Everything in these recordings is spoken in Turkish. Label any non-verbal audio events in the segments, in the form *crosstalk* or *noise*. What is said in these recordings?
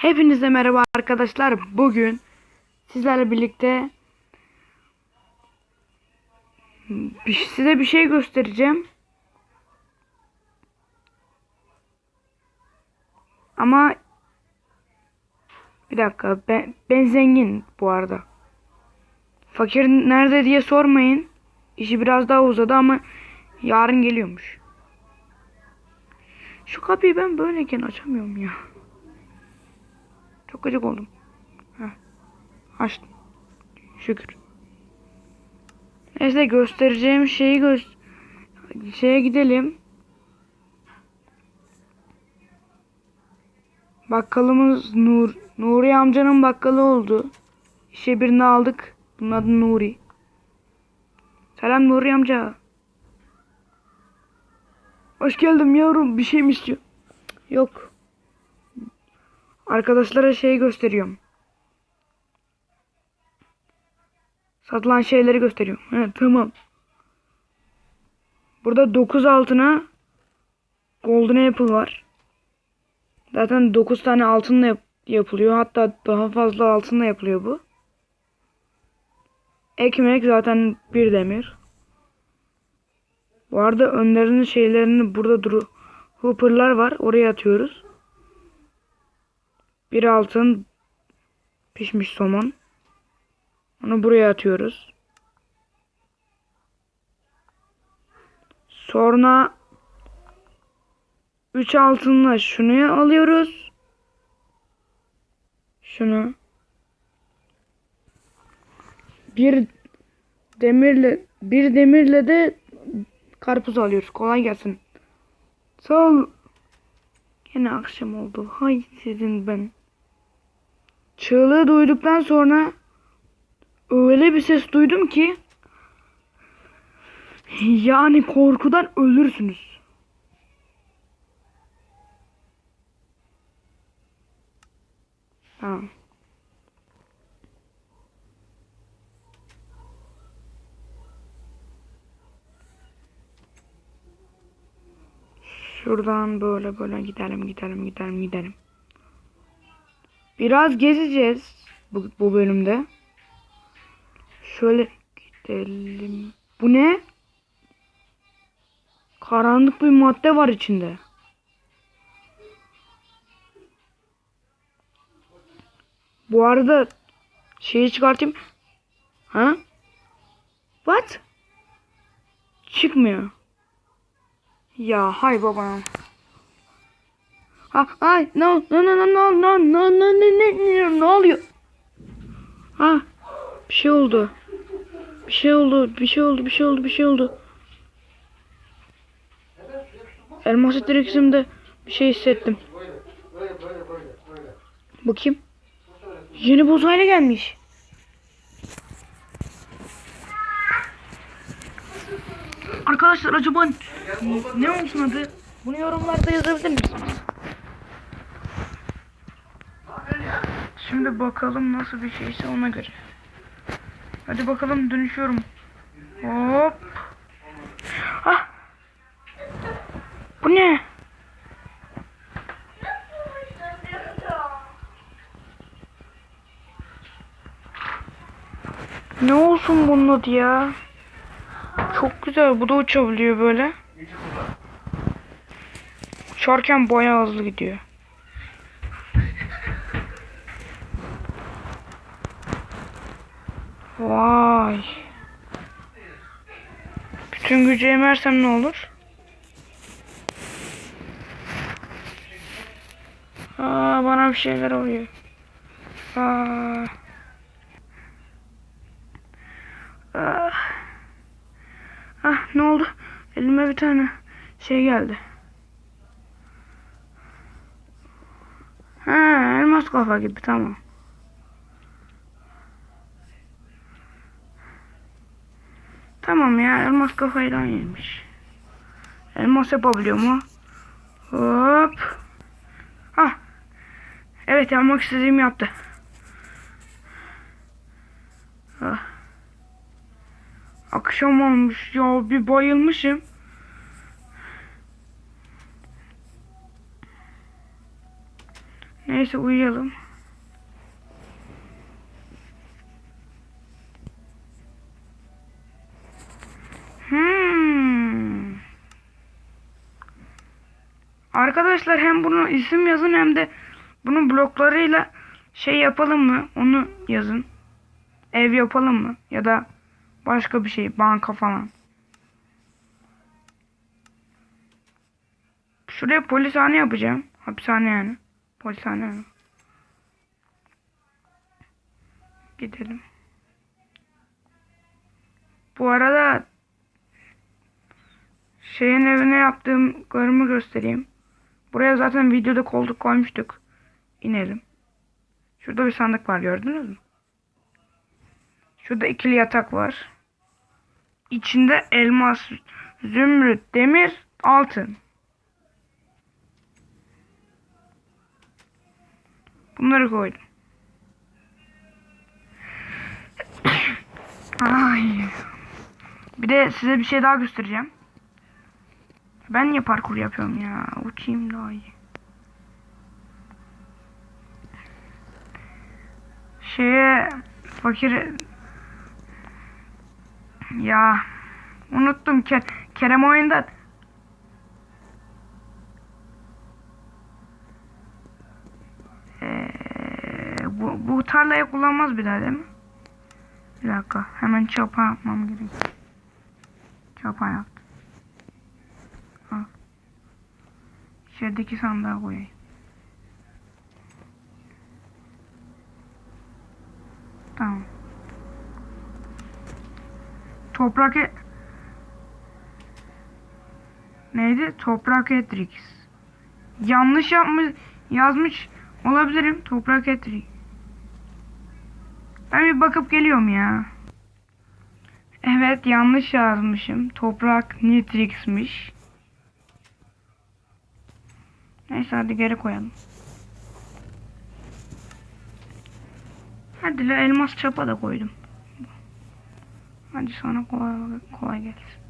Hepinize merhaba arkadaşlar. Bugün sizlerle birlikte bir, size bir şey göstereceğim. Ama bir dakika ben, ben zengin bu arada. Fakir nerede diye sormayın. İşi biraz daha uzadı ama yarın geliyormuş. Şu kapıyı ben böyleyken açamıyorum ya. Çok gıcık oldum. Heh. Açtım. Şükür. Neyse göstereceğim şeyi göz şeye gidelim. Bakkalımız Nur Nuri amcanın bakkalı oldu. İşe birini aldık. Bunun adı Nuri. Selam Nuri amca. Hoş geldin yavrum. Bir şey mi istiyor? Yok. Arkadaşlara şey gösteriyorum. Satılan şeyleri gösteriyorum. He, tamam. Burada 9 altına Golden Apple var. Zaten 9 tane altınla yap- yapılıyor. Hatta daha fazla altınla yapılıyor bu. Ekmek zaten bir demir. Bu arada önlerinin şeylerini burada duru hooperlar var. Oraya atıyoruz. Bir altın pişmiş somon. Onu buraya atıyoruz. Sonra 3 altınla şunu alıyoruz. Şunu. Bir demirle bir demirle de karpuz alıyoruz. Kolay gelsin. Sağ ol. Yine akşam oldu. Hay sizin ben. Çığlığı duyduktan sonra öyle bir ses duydum ki yani korkudan ölürsünüz. Tamam. Şuradan böyle böyle gidelim gidelim gidelim gidelim. Biraz gezeceğiz bu, bu bölümde. Şöyle gidelim. Bu ne? Karanlık bir madde var içinde. Bu arada şeyi çıkartayım. Ha? What? Çıkmıyor. Ya hay babam. Ha, ay no no no no no no no ne ne oluyor? Ha bir şey oldu. Bir şey oldu, bir şey oldu, bir şey oldu, bir şey oldu. Elmas direksimde bir şey hissettim. Bu kim? Yeni bir uzaylı gelmiş. Arkadaşlar acaba ne olsun adı? Bunu yorumlarda yazabilir misiniz? Şimdi bakalım nasıl bir şeyse ona göre. Hadi bakalım dönüşüyorum. Hop. Ah. Bu ne? Ne olsun bunun adı ya? Çok güzel. Bu da uçabiliyor böyle. Uçarken bayağı hızlı gidiyor. Vay. Bütün gücü emersem ne olur? Aa, bana bir şeyler oluyor. Aa. Ah. Ah ne oldu? Elime bir tane şey geldi. Ha, elmas kafa gibi tamam. Tamam ya elmas kafayla yemiş. Elmas yapabiliyor mu? Hop. Ah. Evet yapmak istediğimi yaptı. Ah. Akşam olmuş ya bir bayılmışım. Neyse uyuyalım. Arkadaşlar hem bunu isim yazın hem de bunun bloklarıyla şey yapalım mı? Onu yazın. Ev yapalım mı? Ya da başka bir şey, banka falan. Şuraya polishane yapacağım. Hapishane yani. Polishane yani. Gidelim. Bu arada şeyin evine yaptığım garımı göstereyim. Buraya zaten videoda koltuk koymuştuk. İnelim. Şurada bir sandık var gördünüz mü? Şurada ikili yatak var. İçinde elmas, zümrüt, demir, altın. Bunları koydum. Ay. Bir de size bir şey daha göstereceğim. Ben niye parkur yapıyorum ya? Uçayım daha iyi. Şeye fakir ya unuttum Ke Kerem oyunda Ee, bu, bu tarlayı kullanmaz bir daha değil mi? Bir dakika. Hemen çapa yapmam gerek. Çapa yaptım. İçerideki sandığa koyayım. Tamam. Toprak e... Neydi? Toprak Etrix. Yanlış yapmış, yazmış olabilirim. Toprak Etrix. Ben bir bakıp geliyorum ya. Evet yanlış yazmışım. Toprak Nitrix'miş. Neyse hadi geri koyalım. Hadi la elmas çapa da koydum. Hadi sana kolay, kolay gelsin.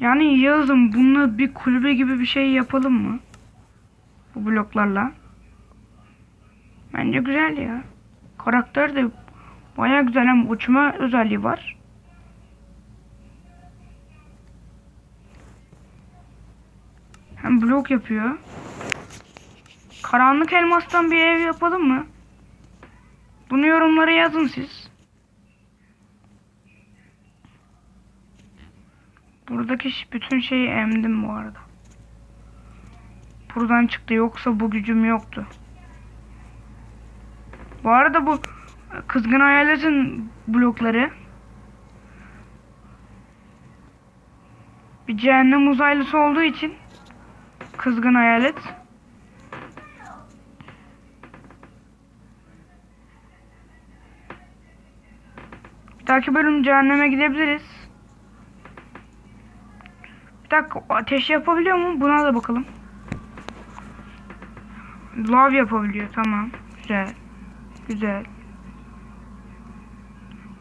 Yani yazın bununla bir kulübe gibi bir şey yapalım mı? Bu bloklarla. Bence güzel ya. Karakter de baya güzel hem uçma özelliği var. Blok yapıyor. Karanlık elmastan bir ev yapalım mı? Bunu yorumlara yazın siz. Buradaki bütün şeyi emdim bu arada. Buradan çıktı yoksa bu gücüm yoktu. Bu arada bu kızgın hayaletin blokları bir cehennem uzaylısı olduğu için kızgın hayalet Bir dahaki bölüm cehenneme gidebiliriz. Bir dakika ateş yapabiliyor mu? Buna da bakalım. Lav yapabiliyor tamam. Güzel. Güzel.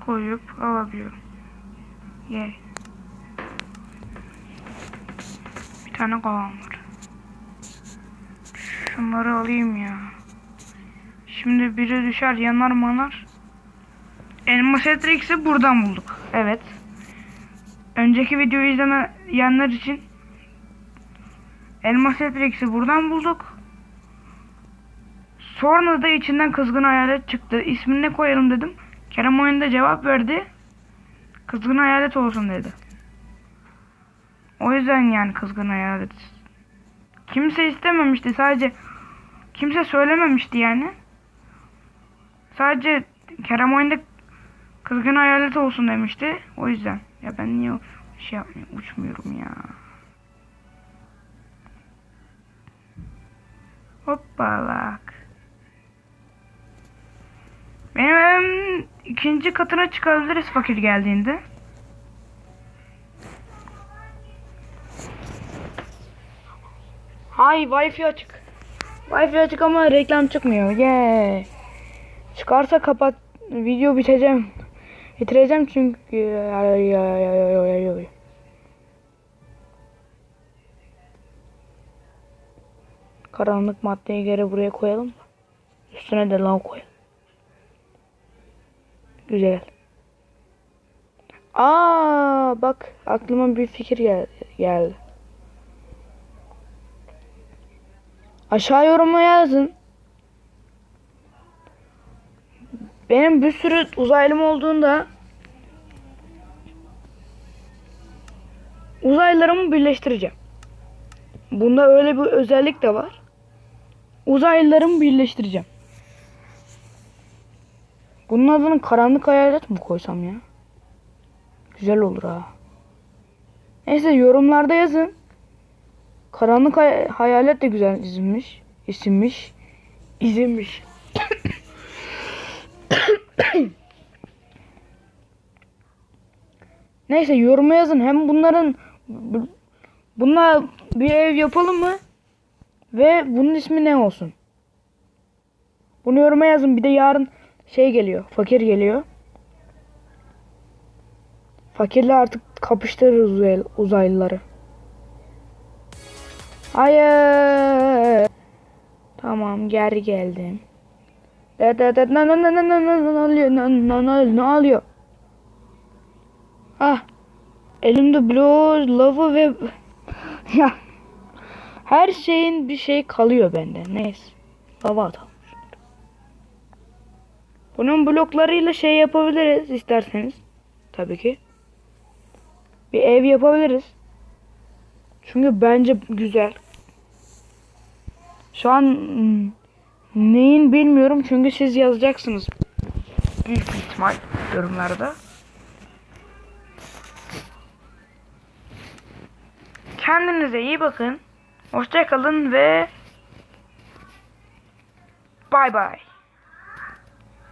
Koyup alabiliyorum. Ye. Bir tane kovan var. Şunları alayım ya. Şimdi biri düşer yanar manar. Elmas Etrix'i buradan bulduk. Evet. Önceki videoyu izlemeyenler için Elmas Etrix'i buradan bulduk. Sonra da içinden kızgın hayalet çıktı. İsmini ne koyalım dedim. Kerem oyunda cevap verdi. Kızgın hayalet olsun dedi. O yüzden yani kızgın hayalet. Kimse istememişti sadece. Kimse söylememişti yani. Sadece Kerem oyunda kızgın hayalet olsun demişti. O yüzden. Ya ben niye şey yapmıyorum, uçmuyorum ya. Hoppa bak. Benim evim ikinci katına çıkabiliriz fakir geldiğinde. Hay wifi açık. Wifi açık ama reklam çıkmıyor. Yeah. Çıkarsa kapat. Video biteceğim. Bitireceğim çünkü. Karanlık maddeyi geri buraya koyalım. Üstüne de lav koyalım. Güzel. Aa bak aklıma bir fikir gel- geldi. Aşağı yoruma yazın. Benim bir sürü uzaylım olduğunda uzaylılarımı birleştireceğim. Bunda öyle bir özellik de var. Uzaylılarımı birleştireceğim. Bunun adını karanlık hayalet mi koysam ya? Güzel olur ha. Neyse yorumlarda yazın. Karanlık hay- hayalet de güzel isimmiş. İsimmiş. İzimmiş. *coughs* Neyse yoruma yazın. Hem bunların bu- bununla bir ev yapalım mı? Ve bunun ismi ne olsun? Bunu yoruma yazın. Bir de yarın şey geliyor. Fakir geliyor. Fakirle artık kapıştırırız uzay- uzaylıları. Hayır. Tamam geri geldim. Na na ne alıyor? Ah. Elimde blow, lava ve ya her şeyin bir şey kalıyor bende. Neyse. Lava atalım. Bunun bloklarıyla şey yapabiliriz isterseniz. Tabii ki. Bir ev yapabiliriz. Çünkü bence güzel. Şu an hmm, neyin bilmiyorum çünkü siz yazacaksınız. Büyük ihtimal yorumlarda. Kendinize iyi bakın. Hoşçakalın ve bay bay.